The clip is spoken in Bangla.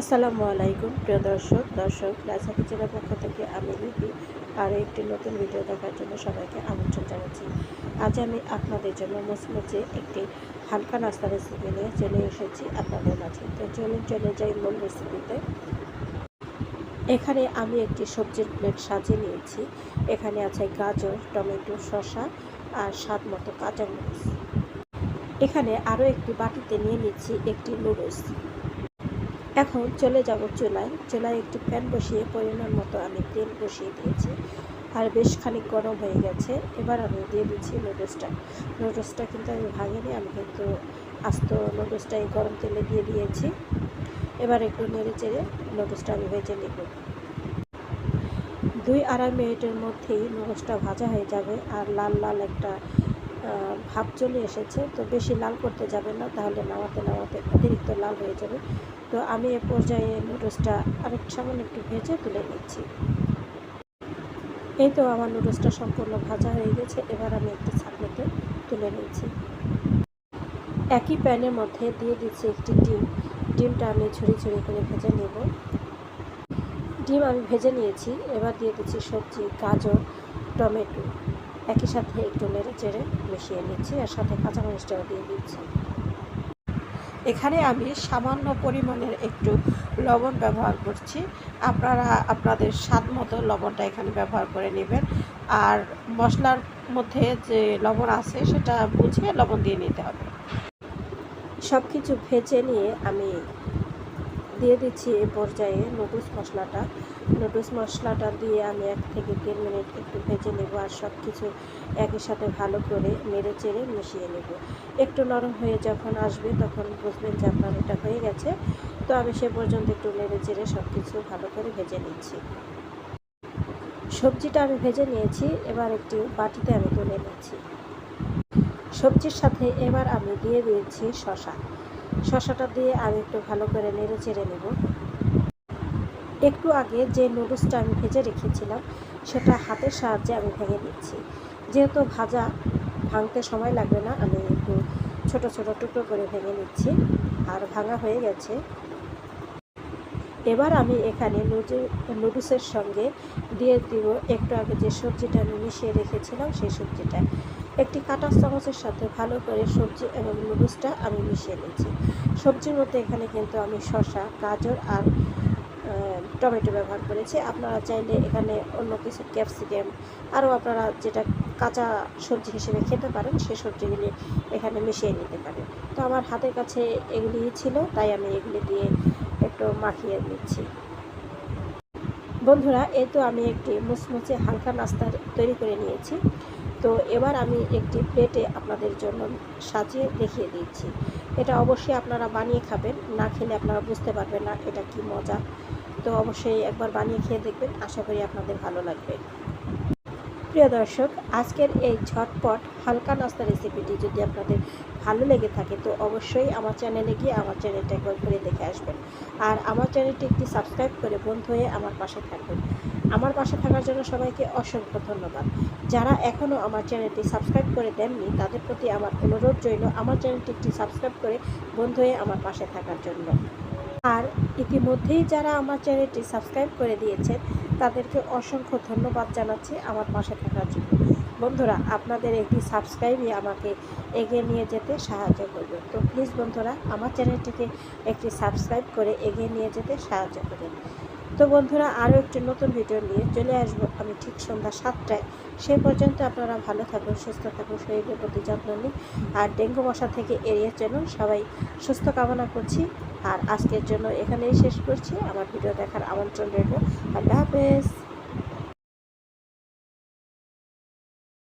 আসসালামু আলাইকুম, প্রিয় দর্শক দর্শক, রাজা কিচেনের পক্ষ থেকে আমি লিপি আরও একটি নতুন ভিডিও দেখার জন্য সবাইকে আমন্ত্রণ জানাচ্ছি। আজ আমি আপনাদের জন্য মুচমুচে একটি হালকা নাস্তা রেসিপি নিয়ে চলে এসেছি আপনাদের মাঝে। তো চলুন, চলে যাই মূল রেসিপিতে এখানে আমি একটি সবজির প্লেট সাজিয়ে নিয়েছি। এখানে আছে গাজর, টমেটো, শসা আর স্বাদ মতো কাঁচা কাঁচামরিচ। এখানে আরও একটি বাটিতে নিয়ে নিচ্ছি একটি নুডলস। এখন চলে যাব চুলায়। চুলায় একটি প্যান বসিয়ে পরিমাণ মতো আমি তেল বসিয়ে দিয়েছি। আর বেশ খানিক গরম হয়ে গেছে। এবার আমি দিয়ে দিচ্ছি নুডলসটা। নুডলসটা কিন্তু আমি ভাঙিনি, আমি কিন্তু আস্ত নুডলসটা এই গরম তেলে দিয়ে দিয়েছি। এবার একটু নেড়ে চেড়ে নুডলসটা আমি ভেজে নেব। দুই আড়াই মিনিটের মধ্যেই নুডলসটা ভাজা হয়ে যাবে আর লাল লাল একটা ভাব চলে এসেছে। তো বেশি লাল করতে যাবে না, তাহলে নামাতে নামাতে অতিরিক্ত লাল হয়ে যাবে। তো আমি এ পর্যায়ে নুডলসটা আরেক সামান্য একটু ভেজে তুলে নিচ্ছি। এই তো আমার নুডলসটা সম্পূর্ণ ভাজা হয়ে গেছে, এবার আমি একটি ছাকনিতে তুলে নিচ্ছি। একই প্যানের মধ্যে দিয়ে দিচ্ছি একটি ডিম। ডিমটা আমি ছুরি ছুরি করে ভেজে নেব। ডিম আমি ভেজে নিয়েছি, এবার দিয়ে দিচ্ছি সবজি, গাজর, টমেটো। একই সাথে একটু নেড়ে চেড়ে মিশিয়ে নিচ্ছি আর সাথে কাঁচামরিচটাও দিয়ে দিচ্ছি। এখানে আমি সামান্য পরিমাণের একটু লবণ ব্যবহার করছি। আপনারা, আপনাদের স্বাদ মতো লবণটা এখানে ব্যবহার করে নেবেন। আর মশলার মধ্যে যে লবণ আছে সেটা বুঝে লবণ দিয়ে নিতে হবে। সব কিছু ভেজে নিয়ে আমি দিয়ে দিচ্ছি এ পর্যায়ে নুডলস মশলাটা। নুডলস মশলাটা দিয়ে আমি এক থেকে তিন মিনিট একটু ভেজে নেব আর সব কিছু একই সাথে ভালো করে নেড়ে চেড়ে মিশিয়ে নেব। একটু নরম হয়ে যখন আসবে তখন বুঝবেন যে আপনার এটা হয়ে গেছে। তো আমি সে পর্যন্ত একটু নেড়ে চেড়ে সব কিছু ভালো করে ভেজে নিচ্ছি। সবজিটা আমি ভেজে নিয়েছি, এবার একটি বাটিতে আমি তুলে নিচ্ছি। সবজির সাথে এবার আমি দিয়ে দিয়েছি শশা। শশাটা দিয়ে আমি একটু ভালো করে নেড়ে চেড়ে নেব। একটু আগে যে নুডলসটা আমি ভেজে রেখেছিলাম, সেটা হাতের সাহায্যে আমি ভেঙে দিচ্ছি যেহেতু ভাজা, ভাঙতে সময় লাগবে না, আমি একটু ছোট ছোট টুকরো করে ভেঙে নিচ্ছি। আর ভাঙা হয়ে গেছে। এবার আমি এখানে নুডলসের সঙ্গে দিয়ে দিব একটু আগে যে সবজিটা আমি মিশিয়ে রেখেছিলাম সেই সবজিটা। একটি কাটা চামচের সাথে ভালো করে সবজি এবং নুডলসটা আমি মিশিয়ে নিচ্ছি সবজির মধ্যে এখানে কিন্তু আমি শসা, গাজর আর টমেটো ব্যবহার করেছি। আপনারা চাইলে এখানে অন্য কিছু ক্যাপসিকাম আরও আপনারা যেটা কাঁচা সবজি হিসেবে খেতে পারেন সেই সবজিগুলি এখানে মিশিয়ে নিতে পারেন। তো আমার হাতের কাছে এগুলি ছিল, তাই আমি এগুলি দিয়ে একটু মাখিয়ে নিচ্ছি। বন্ধুরা, এই তো আমি একটি মুচমুচে হালকা নাস্তা তৈরি করে নিয়েছি। তো এবার আমি একটি প্লেটে আপনাদের জন্য সাজিয়ে দেখিয়ে দিচ্ছি। এটা অবশ্যই আপনারা বানিয়ে খাবেন, না খেলে আপনারা বুঝতে পারবেন না এটা কি মজা। তো অবশ্যই একবার বানিয়ে খেয়ে দেখবেন। আশা করি আপনাদের ভালো লাগবে। প্রিয় দর্শক, আজকের এই ঝটপট হালকা নাস্তা রেসিপিটি যদি আপনাদের ভালো লেগে থাকে, তো অবশ্যই আমার চ্যানেলে গিয়ে আমার চ্যানেলটা একবার ঘুরে দেখে আসবেন। আর আমার চ্যানেলটি একটি সাবস্ক্রাইব করে বন্ধু হয়ে আমার পাশে থাকবেন। আমার পাশে থাকার জন্য সবাইকে অসংখ্য ধন্যবাদ। যারা এখনও আমার চ্যানেলটি সাবস্ক্রাইব করে দেননি, তাদের প্রতি আমার অনুরোধ রইল আমার চ্যানেলটি একটি সাবস্ক্রাইব করে বন্ধু হয়ে আমার পাশে থাকার জন্য। আর ইতিমধ্যেই যারা আমার চ্যানেলটি সাবস্ক্রাইব করে দিয়েছেন তাদেরকে অসংখ্য ধন্যবাদ জানাচ্ছি আমার পাশে থাকার জন্য। বন্ধুরা, আপনাদের একটি সাবস্ক্রাইবই আমাকে এগিয়ে নিয়ে যেতে সাহায্য করবে। তো প্লিজ বন্ধুরা, আমার চ্যানেলটিকে একটি সাবস্ক্রাইব করে এগিয়ে নিয়ে যেতে সাহায্য করবেন তো বন্ধুরা, আরও একটি নতুন ভিডিও নিয়ে চলে আসব আমি ঠিক সন্ধ্যা সাতটায়। সে পর্যন্ত আপনারা ভালো থাকুন, সুস্থ থাকুন শরীরের প্রতি যত্ন নিন। আর ডেঙ্গু মশা থেকে এড়িয়ে চলুন সবাই। সুস্থ কামনা করছি আর আজকের জন্য এখানেই শেষ করছি। আমার ভিডিও দেখার আমন্ত্রণ রইল। আল্লাহ হাফেজ।